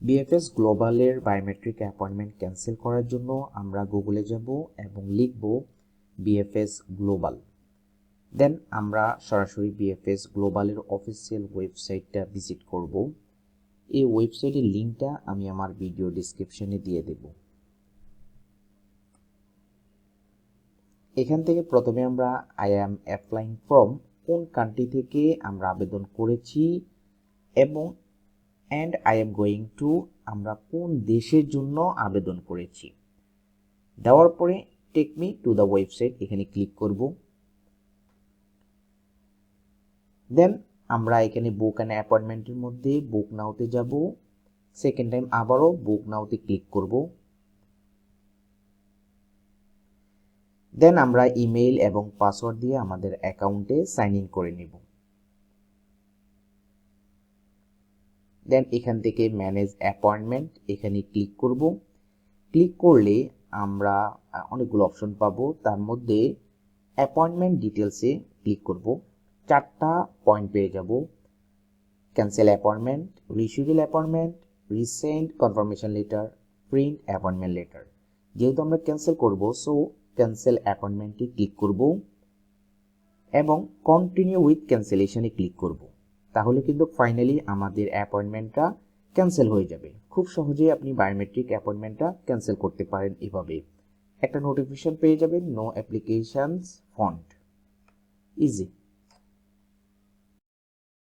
BFS গ্লোবালের biometric appointment cancel করার জন্য আমরা গুগলে যাব এবং লিখব বিএফএস গ্লোবাল দেন আমরা সরাসরি বিএফএস গ্লোবালের অফিসিয়াল ওয়েবসাইটটা ভিজিট করব। এই ওয়েবসাইটের লিঙ্কটা আমি আমার ভিডিও ডিসক্রিপশনে দিয়ে দেব। এখান থেকে প্রথমে আমরা আই অ্যাম অ্যাপ্লাইং ফ্রম কোন কান্ট্রি থেকে আমরা আবেদন করেছি এবং and I am going to আমরা কোন দেশের জন্য আবেদন করেছি। দেওয়ার পরে take me to the website এখানে ক্লিক করব। দেন আমরা এখানে বুক অ্যান্ড অ্যাপয়েন্টমেন্টের মধ্যে বুক নাওতে যাব। সেকেন্ড টাইম আবারও বুক নাওতে ক্লিক করব। দেন আমরা ইমেইল এবং পাসওয়ার্ড দিয়ে আমাদের অ্যাকাউন্টে সাইন ইন করে নেব। দেন এখান থেকে ম্যানেজ অ্যাপয়েন্টমেন্ট এখানে ক্লিক করব। ক্লিক করলে আমরা অনেকগুলো অপশন পাবো। তার মধ্যে অ্যাপয়েন্টমেন্ট ডিটেলসে ক্লিক করব। চারটা পয়েন্ট পেয়ে যাব। Cancel appointment reschedule appointment resend confirmation letter print appointment letter যেহেতু আমরা ক্যান্সেল করব সো ক্যান্সেল অ্যাপয়েন্টমেন্টে ক্লিক করব এবং কন্টিনিউ উইথ ক্যান্সেলেশনে ক্লিক করব। তাহলে কিন্তু ফাইনালি আমাদের অ্যাপয়েন্টমেন্টটা ক্যান্সেল হয়ে যাবে। খুব সহজেই আপনি বায়োমেট্রিক অ্যাপয়েন্টমেন্টটা ক্যান্সেল করতে পারেন এভাবে। একটা নোটিফিকেশান পেয়ে যাবেন নো অ্যাপ্লিকেশানস ফন্ট ইজি